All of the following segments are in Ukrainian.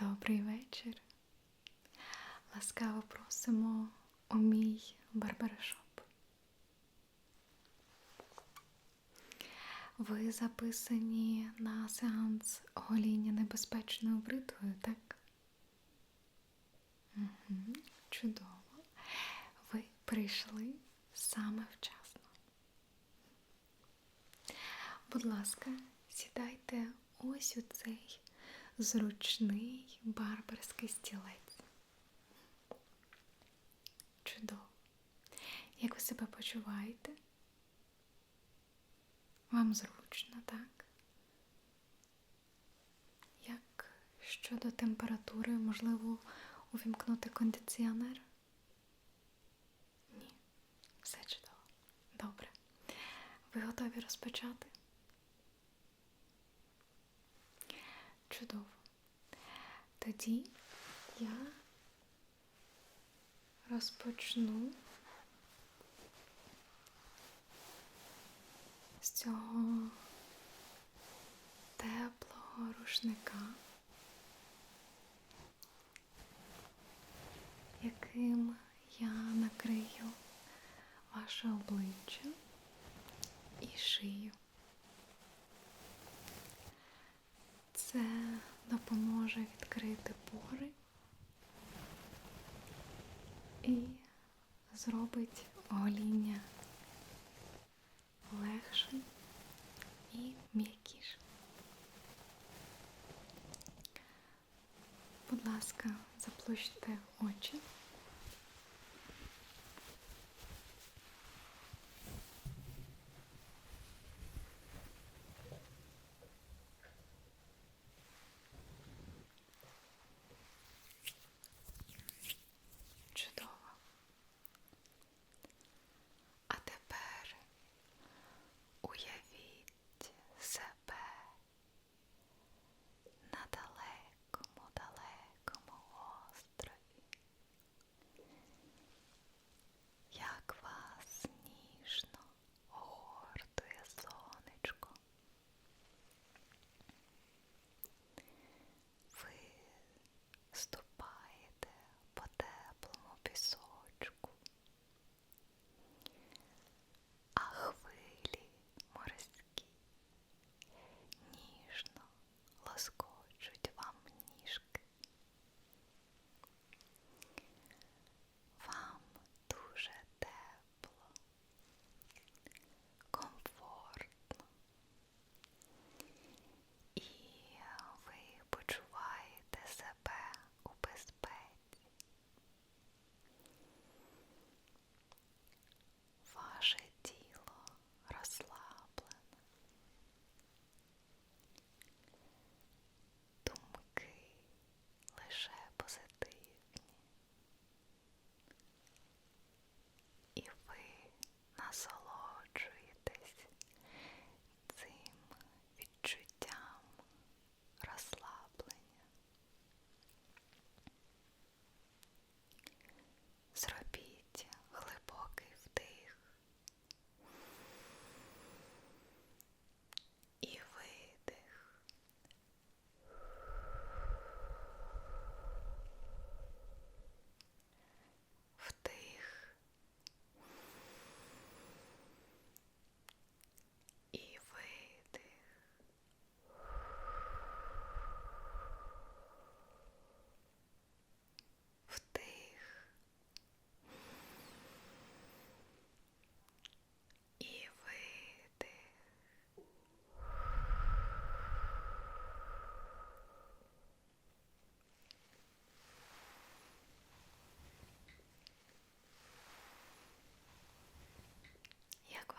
Добрий вечір. Ласкаво просимо у мій барбершоп. Ви записані на сеанс гоління небезпечною бритвою, так? Угу, чудово. Ви прийшли саме вчасно. Будь ласка, сідайте ось у цей зручний барберський стілець. Чудово. Як ви себе почуваєте? Вам зручно, так? Як щодо температури, можливо, увімкнути кондиціонер? Ні, все чудово. Добре. Ви готові розпочати? Чудово. Тоді я розпочну з цього теплого рушника, яким я накрию ваше обличчя і шию. Це допоможе відкрити пори і зробить гоління легшим і м'якішим. Будь ласка, заплющте очі.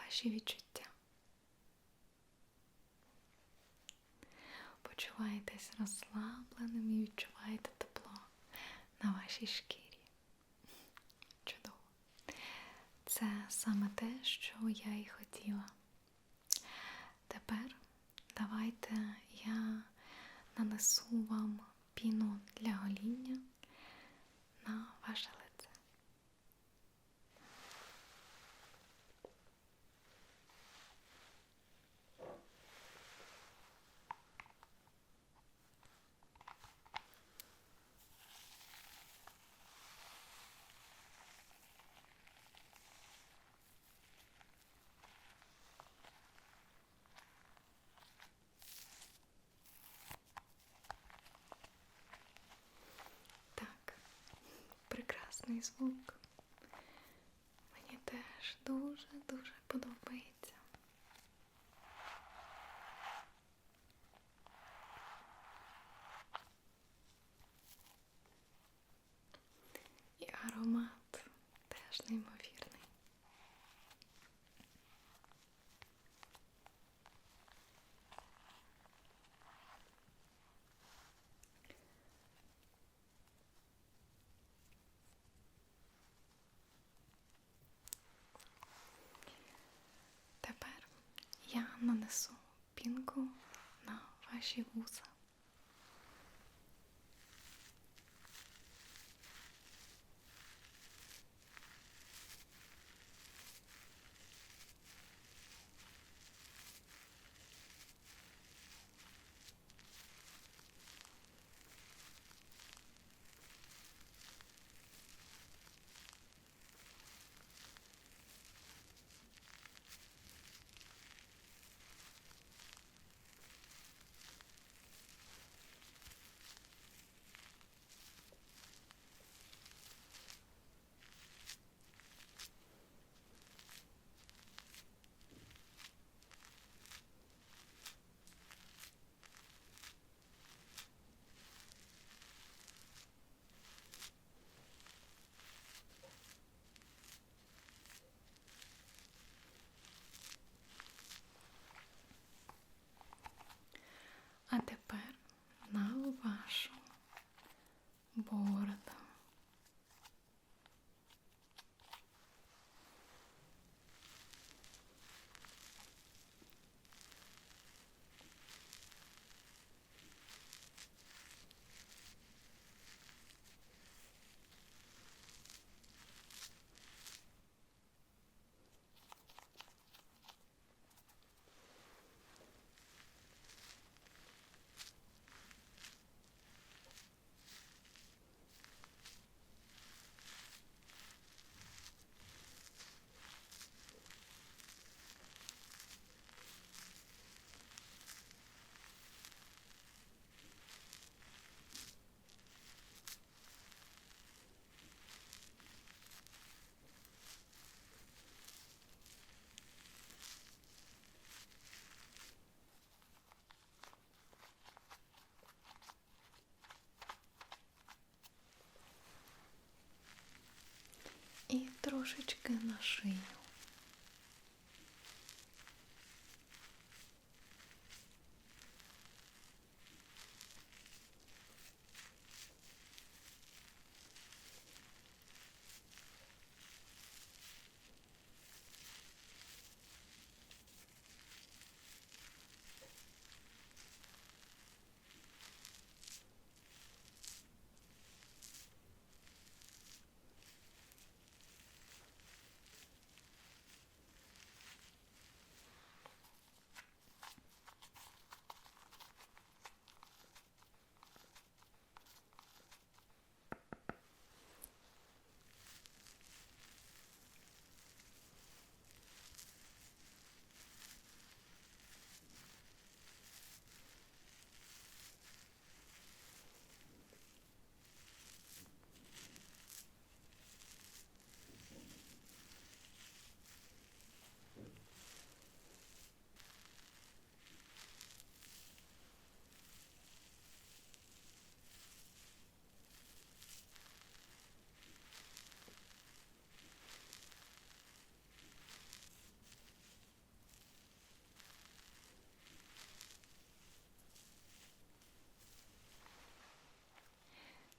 Ваші відчуття? Почуваєтесь розслабленим і відчуваєте тепло на вашій шкірі. Чудово. Це саме те, що я і хотіла. Тепер давайте я нанесу вам піну для гоління на ваше класний звук. Мені теж дуже-дуже подобається. І аромат теж неймовірний. Тепер я нанесу пінку на ваші вуса. І трошечки на шию.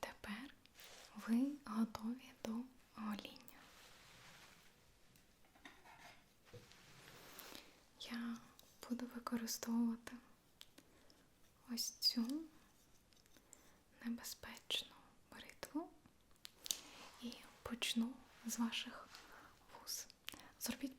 Тепер ви готові до гоління. Я буду використовувати ось цю небезпечну бритву і почну з ваших вуз. Зробіть,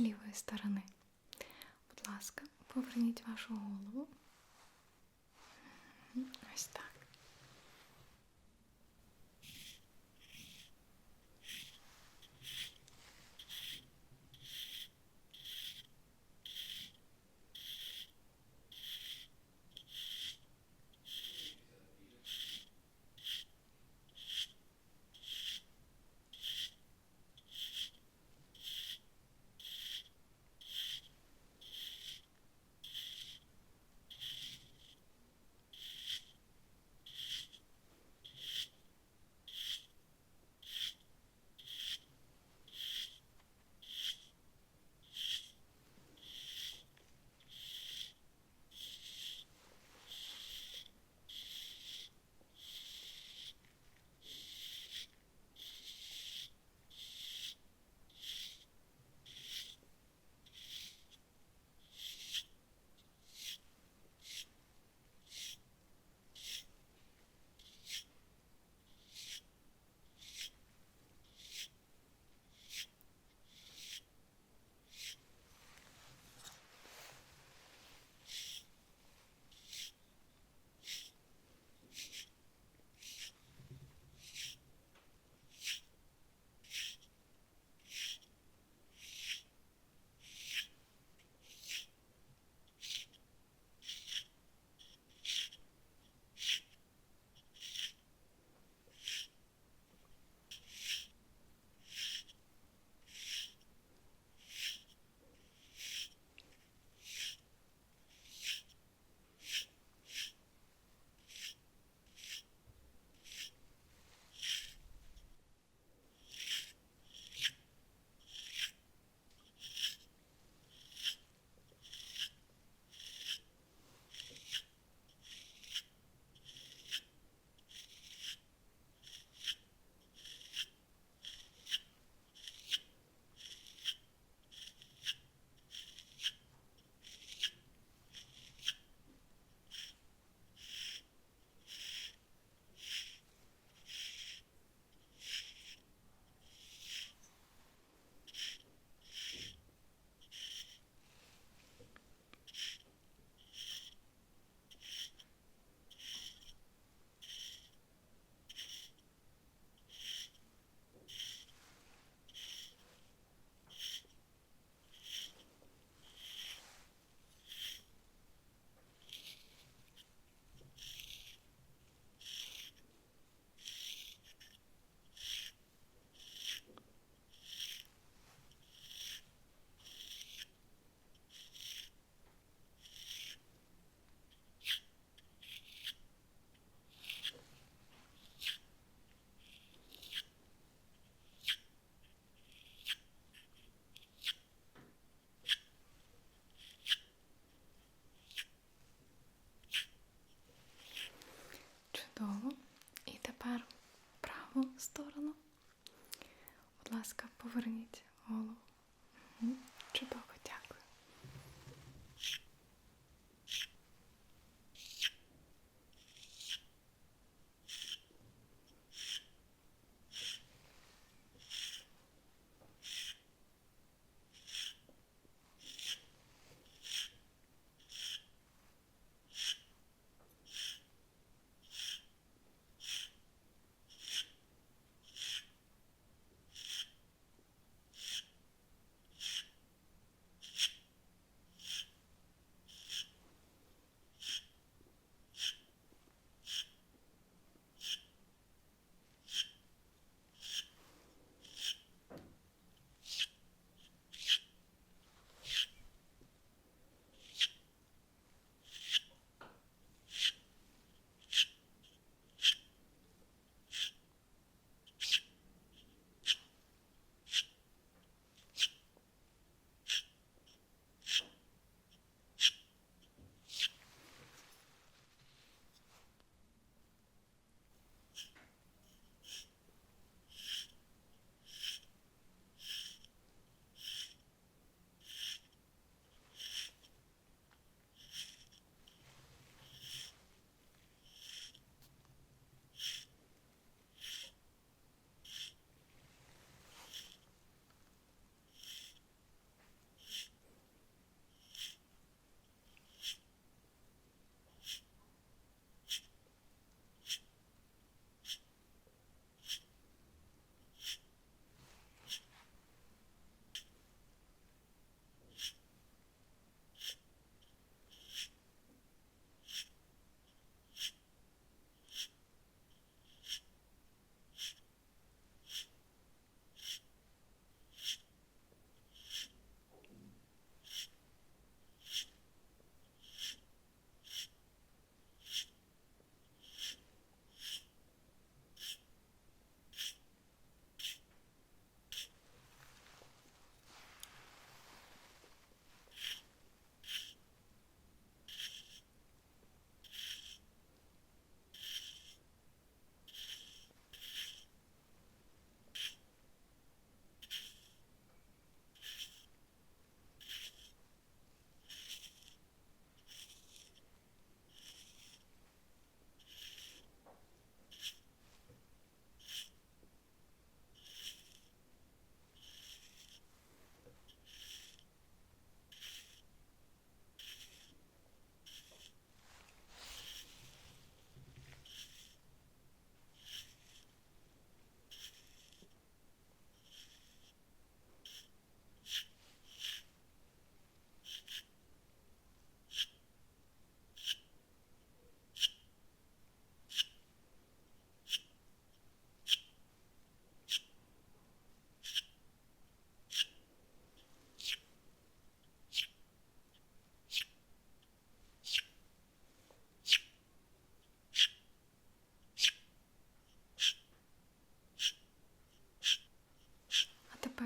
з лівої сторони. Будь ласка, поверніть вашу голову. Ось так. Сторону. Будь ласка, поверніть голову.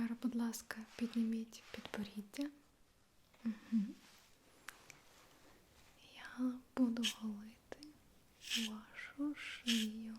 Тепер, будь ласка, підніміть підборіддя. Угу. Я буду голити вашу шию.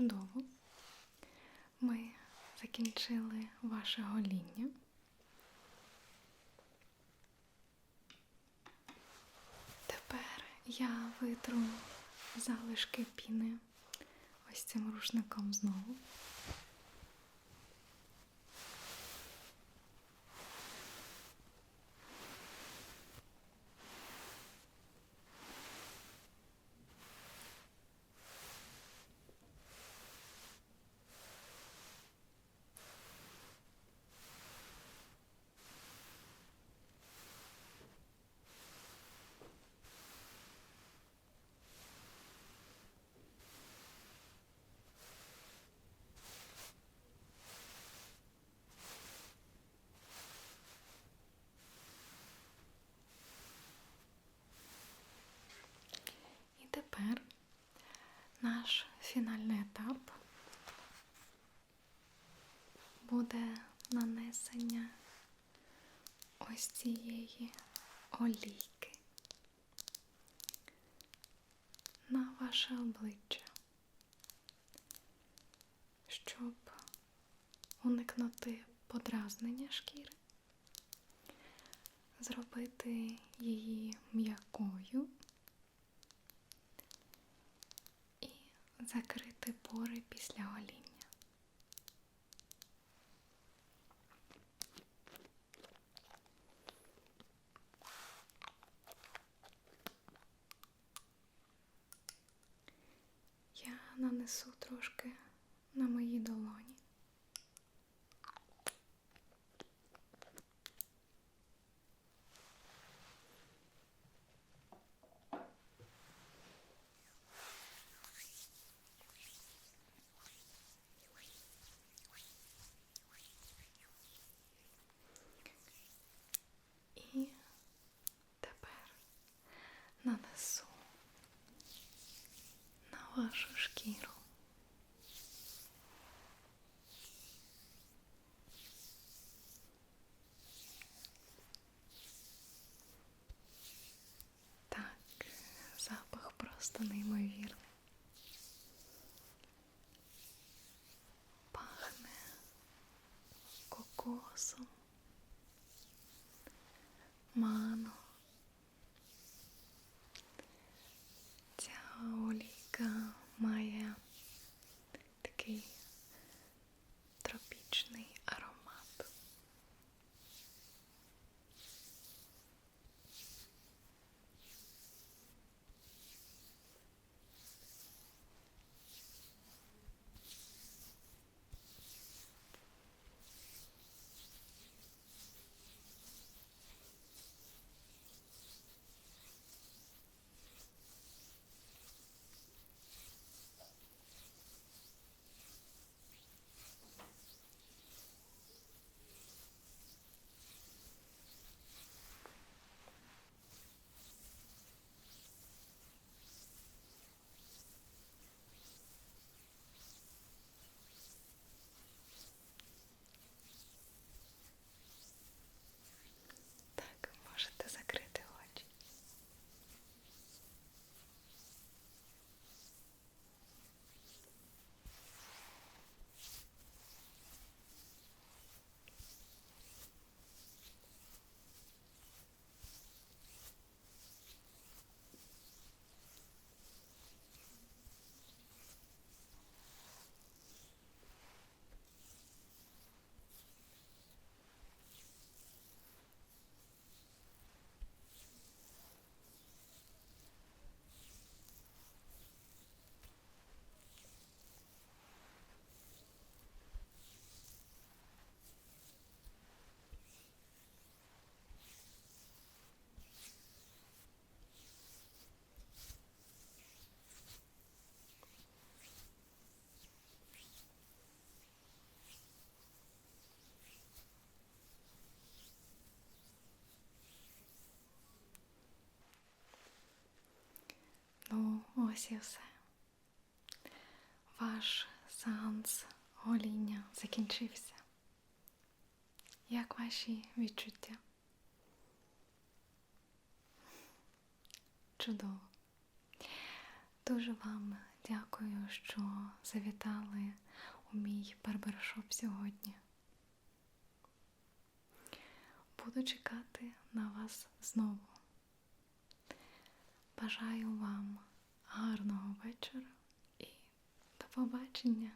Чудово. Ми закінчили ваше гоління. Тепер я витру залишки піни ось цим рушником знову. І тепер наш фінальний етап буде нанесення ось цієї олійки на ваше обличчя, щоб уникнути подразнення шкіри, зробити її м'якою закрити пори після гоління. Я нанесу трошки на мої долоні. І тепер нанесу на вашу шкіру. Так, запах просто неймовірний. Пахне кокосом, ось і все. Ваш сеанс гоління закінчився. Як ваші відчуття? Чудово. Дуже вам дякую, що завітали у мій барбершоп сьогодні. Буду чекати на вас знову. Бажаю вам гарного вечора і до побачення.